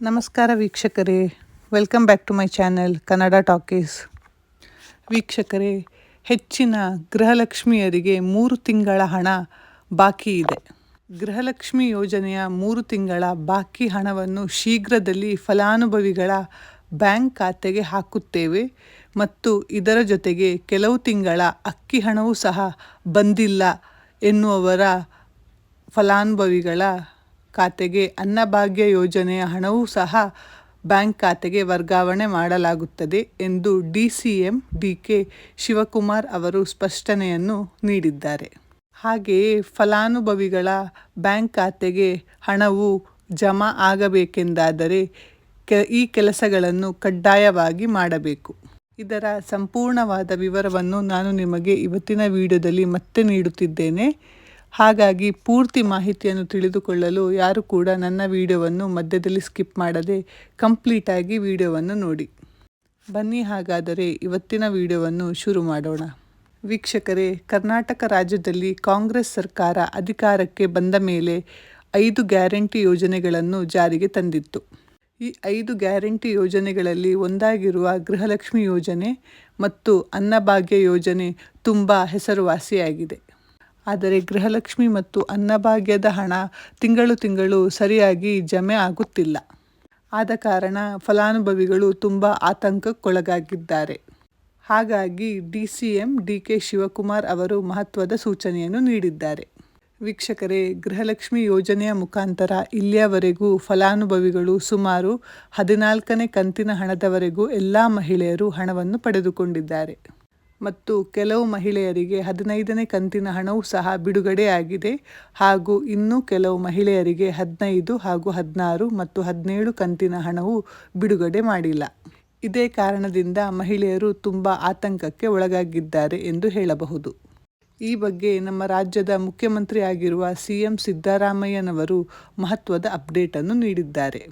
ನಮಸ್ಕಾರ ವೀಕ್ಷಕರೇ. Welcome back to my channel Kannada talkies ವೀಕ್ಷಕರೇ, ಹೆಚ್ಚಿನ ಗೃಹಲಕ್ಷ್ಮಿಯರಿಗೆ ಮೂರು ತಿಂಗಳ ಹಣ ಬಾಕಿ ಇದೆ. ಗೃಹಲಕ್ಷ್ಮಿ ಯೋಜನೆಯ ಮೂರು ತಿಂಗಳ ಬಾಕಿ ಹಣವನ್ನು ಶೀಘ್ರದಲ್ಲಿ ಫಲಾನುಭವಿಗಳ ಬ್ಯಾಂಕ್ ಖಾತೆಗೆ ಹಾಕುತ್ತೇವೆ ಮತ್ತು ಇದರ ಜೊತೆಗೆ ಕೆಲವು ತಿಂಗಳ ಅಕ್ಕಿ ಹಣವೂ ಸಹ ಬಂದಿಲ್ಲ ಎನ್ನುವವರ ಫಲಾನುಭವಿಗಳ ಖಾತೆಗೆ, ಅನ್ನಭಾಗ್ಯ ಯೋಜನೆಯ ಹಣವೂ ಸಹ ಬ್ಯಾಂಕ್ ಖಾತೆಗೆ ವರ್ಗಾವಣೆ ಮಾಡಲಾಗುತ್ತದೆ ಎಂದು DCM C M D K Shivakumar ಅವರು ಸ್ಪಷ್ಟನೆಯನ್ನು ನೀಡಿದ್ದಾರೆ. ಹಾಗೆಯೇ ಫಲಾನುಭವಿಗಳ ಬ್ಯಾಂಕ್ ಖಾತೆಗೆ ಹಣವು ಜಮಾ ಆಗಬೇಕೆಂದಾದರೆ ಕೆ, ಈ ಕೆಲಸಗಳನ್ನು ಕಡ್ಡಾಯವಾಗಿ ಮಾಡಬೇಕು. ಇದರ ಸಂಪೂರ್ಣವಾದ ವಿವರವನ್ನು ನಾನು ನಿಮಗೆ ಇವತ್ತಿನ ವಿಡಿಯೋದಲ್ಲಿ ಮತ್ತೆ ನೀಡುತ್ತಿದ್ದೇನೆ. ಹಾಗಾಗಿ ಪೂರ್ತಿ ಮಾಹಿತಿಯನ್ನು ತಿಳಿದುಕೊಳ್ಳಲು ಯಾರು ಕೂಡ ನನ್ನ ವಿಡಿಯೋವನ್ನು ಮಧ್ಯದಲ್ಲಿ ಸ್ಕಿಪ್ ಮಾಡದೆ ಕಂಪ್ಲೀಟಾಗಿ ವಿಡಿಯೋವನ್ನು ನೋಡಿ. ಬನ್ನಿ ಹಾಗಾದರೆ ಇವತ್ತಿನ ವಿಡಿಯೋವನ್ನು ಶುರು ಮಾಡೋಣ. ವೀಕ್ಷಕರೇ, ಕರ್ನಾಟಕ ರಾಜ್ಯದಲ್ಲಿ ಕಾಂಗ್ರೆಸ್ ಸರ್ಕಾರ ಅಧಿಕಾರಕ್ಕೆ ಬಂದ ಮೇಲೆ ಐದು ಗ್ಯಾರಂಟಿ ಯೋಜನೆಗಳನ್ನು ಜಾರಿಗೆ ತಂದಿತ್ತು. ಈ ಐದು ಗ್ಯಾರಂಟಿ ಯೋಜನೆಗಳಲ್ಲಿ ಒಂದಾಗಿರುವ ಗೃಹಲಕ್ಷ್ಮಿ ಯೋಜನೆ ಮತ್ತು ಅನ್ನಭಾಗ್ಯ ಯೋಜನೆ ತುಂಬ ಹೆಸರುವಾಸಿಯಾಗಿದೆ. ಆದರೆ ಗೃಹಲಕ್ಷ್ಮಿ ಮತ್ತು ಅನ್ನಭಾಗ್ಯದ ಹಣ ತಿಂಗಳು ತಿಂಗಳು ಸರಿಯಾಗಿ ಜಮೆ ಆಗುತ್ತಿಲ್ಲ. ಆದ ಕಾರಣ ಫಲಾನುಭವಿಗಳು ತುಂಬ ಆತಂಕಕ್ಕೊಳಗಾಗಿದ್ದಾರೆ. ಹಾಗಾಗಿ D C M D K Shivakumar ಅವರು ಮಹತ್ವದ ಸೂಚನೆಯನ್ನು ನೀಡಿದ್ದಾರೆ. ವೀಕ್ಷಕರೇ, ಗೃಹಲಕ್ಷ್ಮಿ ಯೋಜನೆಯ ಮುಖಾಂತರ ಇಲ್ಲಿಯವರೆಗೂ ಫಲಾನುಭವಿಗಳು ಸುಮಾರು ಹದಿನಾಲ್ಕನೇ ಕಂತಿನ ಹಣದವರೆಗೂ ಎಲ್ಲ ಮಹಿಳೆಯರು ಹಣವನ್ನು ಪಡೆದುಕೊಂಡಿದ್ದಾರೆ. ಮತ್ತು ಕೆಲವು ಮಹಿಳೆಯರಿಗೆ ಹದಿನೈದನೇ ಕಂತಿನ ಹಣವೂ ಸಹ ಬಿಡುಗಡೆಯಾಗಿದೆ ಹಾಗೂ ಇನ್ನೂ ಕೆಲವು ಮಹಿಳೆಯರಿಗೆ ಹದಿನೈದು ಹಾಗೂ ಹದಿನಾರು ಮತ್ತು ಹದಿನೇಳು ಕಂತಿನ ಹಣವು ಬಿಡುಗಡೆ ಮಾಡಿಲ್ಲ. ಇದೇ ಕಾರಣದಿಂದ ಮಹಿಳೆಯರು ತುಂಬ ಆತಂಕಕ್ಕೆ ಒಳಗಾಗಿದ್ದಾರೆ ಎಂದು ಹೇಳಬಹುದು. ಈ ಬಗ್ಗೆ ನಮ್ಮ ರಾಜ್ಯದ ಮುಖ್ಯಮಂತ್ರಿ ಆಗಿರುವ ಸಿ ಎಂ ಸಿದ್ದರಾಮಯ್ಯನವರು ಮಹತ್ವದ ಅಪ್ಡೇಟನ್ನು ನೀಡಿದ್ದಾರೆ.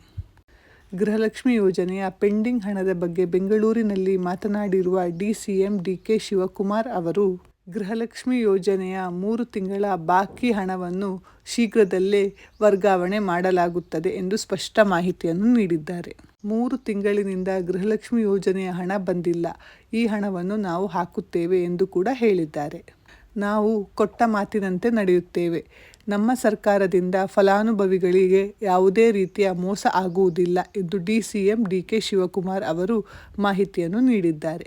ಗೃಹಲಕ್ಷ್ಮಿ ಯೋಜನೆಯ ಪೆಂಡಿಂಗ್ ಹಣದ ಬಗ್ಗೆ ಬೆಂಗಳೂರಿನಲ್ಲಿ ಮಾತನಾಡಿರುವ ಡಿಸಿಎಂ ಡಿಕೆ ಶಿವಕುಮಾರ್ ಅವರು, ಗೃಹಲಕ್ಷ್ಮಿ ಯೋಜನೆಯ ಮೂರು ತಿಂಗಳ ಬಾಕಿ ಹಣವನ್ನು ಶೀಘ್ರದಲ್ಲೇ ವರ್ಗಾವಣೆ ಮಾಡಲಾಗುತ್ತದೆ ಎಂದು ಸ್ಪಷ್ಟ ಮಾಹಿತಿಯನ್ನು ನೀಡಿದ್ದಾರೆ. ಮೂರು ತಿಂಗಳಿನಿಂದ ಗೃಹಲಕ್ಷ್ಮಿ ಯೋಜನೆಯ ಹಣ ಬಂದಿಲ್ಲ. ಈ ಹಣವನ್ನು ನಾವು ಹಾಕುತ್ತೇವೆ ಎಂದು ಕೂಡ ಹೇಳಿದ್ದಾರೆ. ನಾವು ಕೊಟ್ಟ ಮಾತಿನಂತೆ ನಡೆಯುತ್ತೇವೆ. ನಮ್ಮ ಸರ್ಕಾರದಿಂದ ಫಲಾನುಭವಿಗಳಿಗೆ ಯಾವುದೇ ರೀತಿಯ ಮೋಸ ಆಗುವುದಿಲ್ಲ ಎಂದು D C M D K Shivakumar ಅವರು ಮಾಹಿತಿಯನ್ನು ನೀಡಿದ್ದಾರೆ.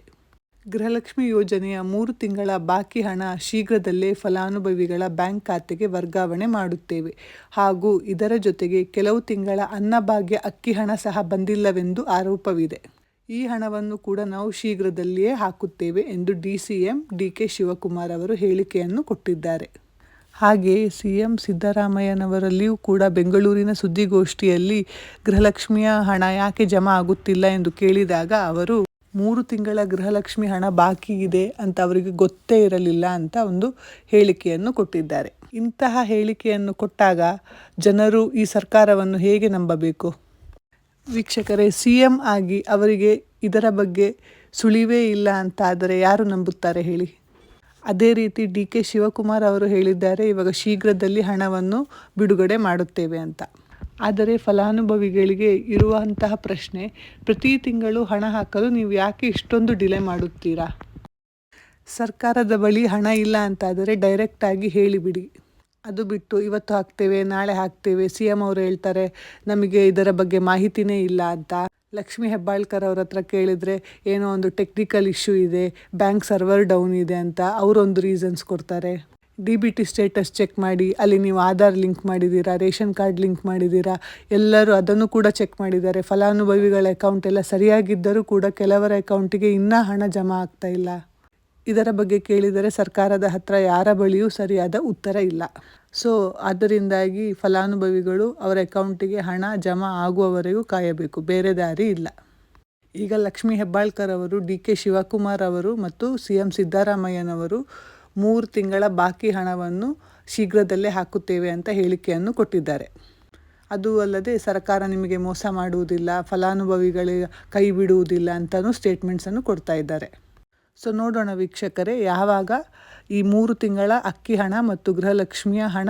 ಗೃಹಲಕ್ಷ್ಮಿ ಯೋಜನೆಯ ಮೂರು ತಿಂಗಳ ಬಾಕಿ ಹಣ ಶೀಘ್ರದಲ್ಲೇ ಫಲಾನುಭವಿಗಳ ಬ್ಯಾಂಕ್ ಖಾತೆಗೆ ವರ್ಗಾವಣೆ ಮಾಡುತ್ತೇವೆ. ಹಾಗೂ ಇದರ ಜೊತೆಗೆ ಕೆಲವು ತಿಂಗಳ ಅನ್ನಭಾಗ್ಯ ಅಕ್ಕಿ ಹಣ ಸಹ ಬಂದಿಲ್ಲವೆಂದು ಆರೋಪವಿದೆ. ಈ ಹಣವನ್ನು ಕೂಡ ನಾವು ಶೀಘ್ರದಲ್ಲಿಯೇ ಹಾಕುತ್ತೇವೆ ಎಂದು D C M D K Shivakumar ಅವರು ಹೇಳಿಕೆಯನ್ನು ಕೊಟ್ಟಿದ್ದಾರೆ. ಹಾಗೆಯೇ ಸಿ ಎಂ ಸಿದ್ದರಾಮಯ್ಯನವರಲ್ಲಿಯೂ ಕೂಡ ಬೆಂಗಳೂರಿನ ಸುದ್ದಿಗೋಷ್ಠಿಯಲ್ಲಿ ಗೃಹಲಕ್ಷ್ಮಿಯ ಹಣ ಯಾಕೆ ಜಮಾ ಆಗುತ್ತಿಲ್ಲ ಎಂದು ಕೇಳಿದಾಗ ಅವರು, ಮೂರು ತಿಂಗಳ ಗೃಹಲಕ್ಷ್ಮಿ ಹಣ ಬಾಕಿ ಇದೆ ಅಂತ ಅವರಿಗೆ ಗೊತ್ತೇ ಇರಲಿಲ್ಲ ಅಂತ ಒಂದು ಹೇಳಿಕೆಯನ್ನು ಕೊಟ್ಟಿದ್ದಾರೆ. ಇಂತಹ ಹೇಳಿಕೆಯನ್ನು ಕೊಟ್ಟಾಗ ಜನರು ಈ ಸರ್ಕಾರವನ್ನು ಹೇಗೆ ನಂಬಬೇಕು? ವೀಕ್ಷಕರೇ ಸಿ ಎಂ ಆಗಿ ಅವರಿಗೆ ಇದರ ಬಗ್ಗೆ ಸುಳಿವೇ ಇಲ್ಲ ಅಂತ ಆದರೆ ಯಾರು ನಂಬುತ್ತಾರೆ ಹೇಳಿ? ಅದೇ ರೀತಿ ಡಿ ಕೆ ಶಿವಕುಮಾರ್ ಅವರು ಹೇಳಿದ್ದಾರೆ, ಇವಾಗ ಶೀಘ್ರದಲ್ಲಿ ಹಣವನ್ನು ಬಿಡುಗಡೆ ಮಾಡುತ್ತೇವೆ ಅಂತ. ಆದರೆ ಫಲಾನುಭವಿಗಳಿಗೆ ಇರುವಂತಹ ಪ್ರಶ್ನೆ, ಪ್ರತಿ ತಿಂಗಳು ಹಣ ಹಾಕಲು ನೀವು ಯಾಕೆ ಇಷ್ಟೊಂದು ಡಿಲೇ ಮಾಡುತ್ತೀರಾ? ಸರ್ಕಾರದ ಬಳಿ ಹಣ ಇಲ್ಲ ಅಂತಾದರೆ ಡೈರೆಕ್ಟಾಗಿ ಹೇಳಿಬಿಡಿ. ಅದು ಬಿಟ್ಟು ಇವತ್ತು ಹಾಕ್ತೇವೆ, ನಾಳೆ ಹಾಕ್ತೇವೆ, ಸಿ ಎಂ ಅವರು ಹೇಳ್ತಾರೆ, ನಮಗೆ ಇದರ ಬಗ್ಗೆ ಮಾಹಿತಿನೇ ಇಲ್ಲ ಅಂತ. ಲಕ್ಷ್ಮಿ ಹೆಬ್ಬಾಳ್ಕರ್ ಅವ್ರ ಹತ್ರ ಕೇಳಿದರೆ ಏನೋ ಒಂದು ಟೆಕ್ನಿಕಲ್ ಇಶ್ಯೂ ಇದೆ ಬ್ಯಾಂಕ್ ಸರ್ವರ್ ಡೌನ್ ಇದೆ ಅಂತ ಅವರೊಂದು ರೀಸನ್ಸ್ ಕೊಡ್ತಾರೆ. D B T status check ಮಾಡಿ, ಅಲ್ಲಿ ನೀವು ಆಧಾರ್ ಲಿಂಕ್ ಮಾಡಿದ್ದೀರಾ, ರೇಷನ್ ಕಾರ್ಡ್ ಲಿಂಕ್ ಮಾಡಿದ್ದೀರಾ, ಎಲ್ಲರೂ ಅದನ್ನು ಕೂಡ ಚೆಕ್ ಮಾಡಿದ್ದಾರೆ. ಫಲಾನುಭವಿಗಳ ಅಕೌಂಟ್ ಎಲ್ಲ ಸರಿಯಾಗಿದ್ದರೂ ಕೂಡ ಕೆಲವರ ಅಕೌಂಟಿಗೆ ಇನ್ನೂ ಹಣ ಜಮಾ ಆಗ್ತಾ ಇಲ್ಲ. ಇದರ ಬಗ್ಗೆ ಕೇಳಿದರೆ ಸರ್ಕಾರದ ಹತ್ರ ಯಾರ ಬಳಿಯೂ ಸರಿಯಾದ ಉತ್ತರ ಇಲ್ಲ. ಸೊ ಅದರಿಂದಾಗಿ ಫಲಾನುಭವಿಗಳು ಅವರ ಅಕೌಂಟಿಗೆ ಹಣ ಜಮಾ ಆಗುವವರೆಗೂ ಕಾಯಬೇಕು, ಬೇರೆ ದಾರಿ ಇಲ್ಲ. ಈಗ ಲಕ್ಷ್ಮೀ ಹೆಬ್ಬಾಳ್ಕರ್ ಅವರು ಡಿ ಕೆ ಶಿವಕುಮಾರ್ ಅವರು ಮತ್ತು ಸಿ ಎಂ ಸಿದ್ದರಾಮಯ್ಯನವರು ಮೂರು ತಿಂಗಳ ಬಾಕಿ ಹಣವನ್ನು ಶೀಘ್ರದಲ್ಲೇ ಹಾಕುತ್ತೇವೆ ಅಂತ ಹೇಳಿಕೆಯನ್ನು ಕೊಟ್ಟಿದ್ದಾರೆ. ಅದು ಅಲ್ಲದೆ ಸರ್ಕಾರ ನಿಮಗೆ ಮೋಸ ಮಾಡುವುದಿಲ್ಲ ಫಲಾನುಭವಿಗಳಿಗೆ ಕೈ ಬಿಡುವುದಿಲ್ಲ ಅಂತಲೂ ಸ್ಟೇಟ್ಮೆಂಟ್ಸನ್ನು ಕೊಡ್ತಾ ಇದ್ದಾರೆ. ಸೊ ನೋಡೋಣ ವೀಕ್ಷಕರೇ, ಯಾವಾಗ ಈ ಮೂರು ತಿಂಗಳ ಅಕ್ಕಿ ಹಣ ಮತ್ತು ಗೃಹಲಕ್ಷ್ಮಿಯ ಹಣ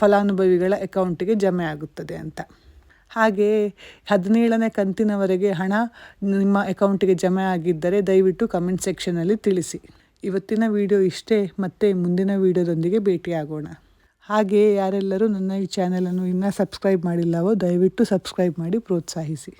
ಫಲಾನುಭವಿಗಳ ಅಕೌಂಟಿಗೆ ಜಮೆ ಆಗುತ್ತದೆ ಅಂತ. ಹಾಗೆಯೇ ಹದಿನೇಳನೇ ಕಂತಿನವರೆಗೆ ಹಣ ನಿಮ್ಮ ಅಕೌಂಟಿಗೆ ಜಮೆ ಆಗಿದ್ದರೆ ದಯವಿಟ್ಟು ಕಮೆಂಟ್ ಸೆಕ್ಷನಲ್ಲಿ ತಿಳಿಸಿ. ಇವತ್ತಿನ ವಿಡಿಯೋ ಇಷ್ಟೇ, ಮತ್ತೆ ಮುಂದಿನ ವಿಡಿಯೋದೊಂದಿಗೆ ಭೇಟಿಯಾಗೋಣ. ಹಾಗೆಯೇ ಯಾರೆಲ್ಲರೂ ನನ್ನ ಈ ಚಾನಲನ್ನು ಇನ್ನೂ ಸಬ್ಸ್ಕ್ರೈಬ್ ಮಾಡಿಲ್ಲವೋ ದಯವಿಟ್ಟು ಸಬ್ಸ್ಕ್ರೈಬ್ ಮಾಡಿ ಪ್ರೋತ್ಸಾಹಿಸಿ.